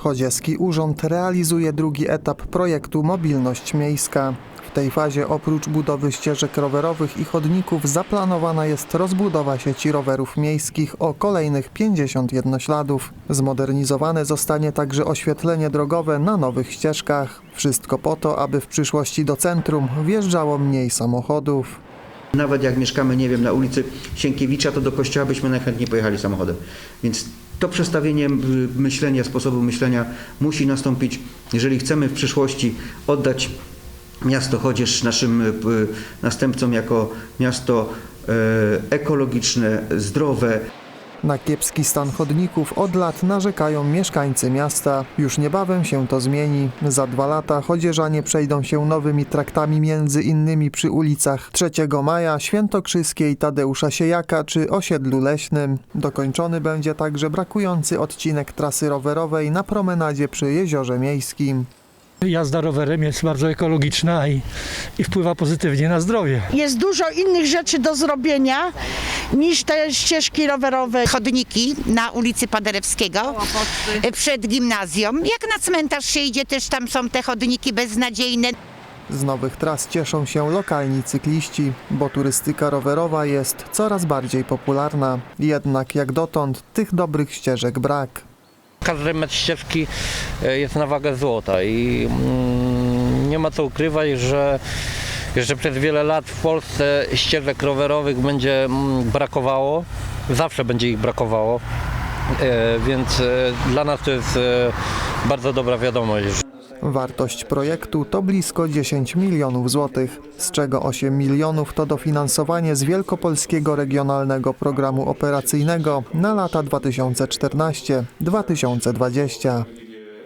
Chodzieski Urząd realizuje drugi etap projektu Mobilność Miejska. W tej fazie oprócz budowy ścieżek rowerowych i chodników zaplanowana jest rozbudowa sieci rowerów miejskich o kolejnych 50 jednośladów. Zmodernizowane zostanie także oświetlenie drogowe na nowych ścieżkach. Wszystko po to, aby w przyszłości do centrum wjeżdżało mniej samochodów. Nawet jak mieszkamy, nie wiem, na ulicy Sienkiewicza, to do kościoła byśmy najchętniej pojechali samochodem. Więc to przestawienie myślenia, sposobu myślenia musi nastąpić, jeżeli chcemy w przyszłości oddać miasto Chodzież naszym y, następcom jako miasto y, ekologiczne, zdrowe, Na kiepski stan chodników od lat narzekają mieszkańcy miasta. Już niebawem się to zmieni. Za dwa lata chodzieżanie przejdą się nowymi traktami między innymi przy ulicach 3 Maja, Świętokrzyskiej, Tadeusza Siejaka czy Osiedlu Leśnym. Dokończony będzie także brakujący odcinek trasy rowerowej na promenadzie przy Jeziorze Miejskim. Jazda rowerem jest bardzo ekologiczna i, i wpływa pozytywnie na zdrowie. Jest dużo innych rzeczy do zrobienia niż te ścieżki rowerowe. chodniki na ulicy Paderewskiego przed gimnazją. Jak na cmentarz się idzie, też tam są te chodniki beznadziejne. Z nowych tras cieszą się lokalni cykliści, bo turystyka rowerowa jest coraz bardziej popularna. Jednak jak dotąd tych dobrych ścieżek brak. Każdy metr ścieżki e, jest na wagę złota i mm, nie ma co ukrywać, że jeszcze przez wiele lat w Polsce ścieżek rowerowych będzie mm, brakowało. Zawsze będzie ich brakowało. E, Więc e, dla nas to jest e, bardzo dobra wiadomość. Wartość projektu to blisko 10 milionów złotych, z czego 8 milionów to dofinansowanie z Wielkopolskiego Regionalnego Programu Operacyjnego na lata 2014-2020.